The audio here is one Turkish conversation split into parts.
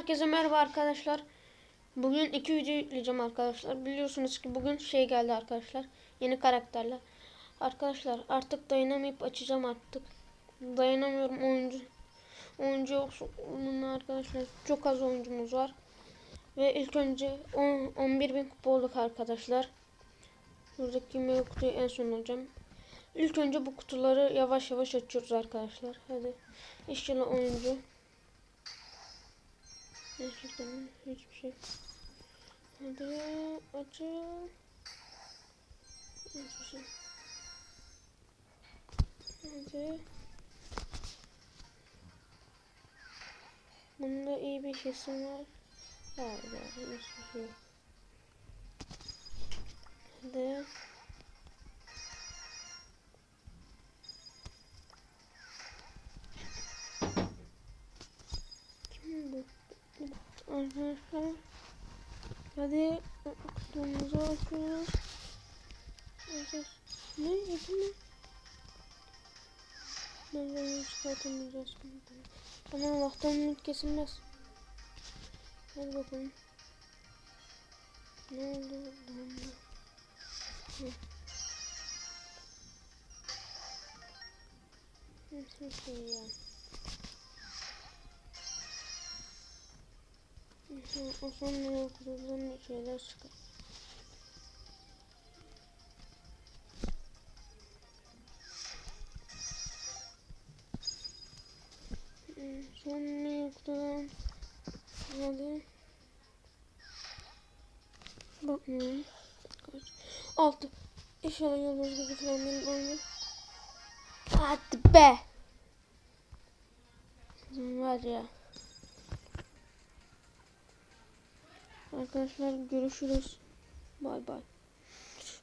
Herkese merhaba arkadaşlar. Bugün iki video yükleyeceğim arkadaşlar. Biliyorsunuz ki bugün şey geldi arkadaşlar. Yeni karakterler. Arkadaşlar artık dayanamayıp açacağım artık. Dayanamıyorum oyuncu. Oyuncu yoksa onun arkadaşlar çok az oyuncumuz var. Ve ilk önce 10, 11 bin kupa olduk arkadaşlar. Buradaki meyve kutuyu en son alacağım. İlk önce bu kutuları yavaş yavaş açıyoruz arkadaşlar. Hadi. İnşallah oyuncu. Gerçekten hiçbir şey. Hadi açın. Hiçbir şey. Hadi. Bunda iyi bir kesim var. Hayır, hiçbir şey. Hadi. Arkadaşlar hadi kutumuzu açıyoruz. Ne yedi mi? Ben onu çıkartamayacağız. Ama Allah'tan ümit kesilmez. Hadi bakalım. Ne oldu? Dondu. Hı. Hiçbir şey ya. O sonra okuldan şeyler çıkar. Sonra okuldan hadi. Bakmıyorum. Kaç? Altı. İnşallah yolumuz gibi falan benim oyunu. Hadi be. Var ya. Arkadaşlar görüşürüz. Bay bay.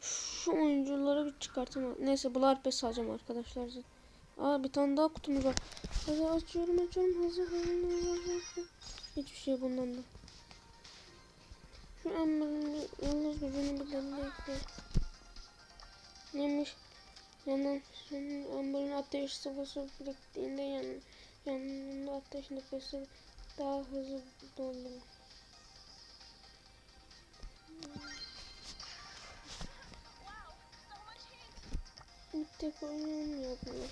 Şu oyuncuları bir çıkartamam. Neyse bunlar pes alacağım arkadaşlar. Aa bir tane daha kutumuz var. Hadi açıyorum açıyorum. Hazır hazır. Hiçbir şey bundan da. Şu Amber'ın yalnız gücünü deneyekle. Neymiş? Yanan Amber'ın ateş sıvısı biriktiğinde yan, yanında ateş nefesi daha hızlı dolduruyor. Tek oyun yapıyor.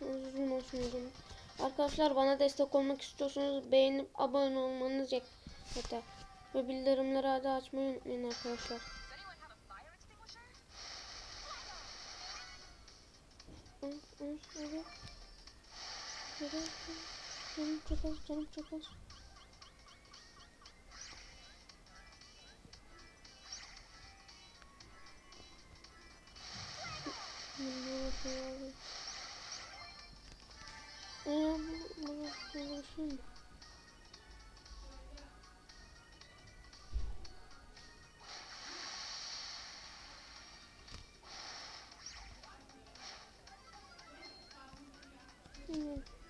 Uzun olsun zaman. Arkadaşlar bana destek olmak istiyorsanız beğenip abone olmanız yet- yeter. Ve bildirimleri de açmayı unutmayın arkadaşlar. Hadi. Hadi. Canım çok az, canım çok az. 嗯。嗯。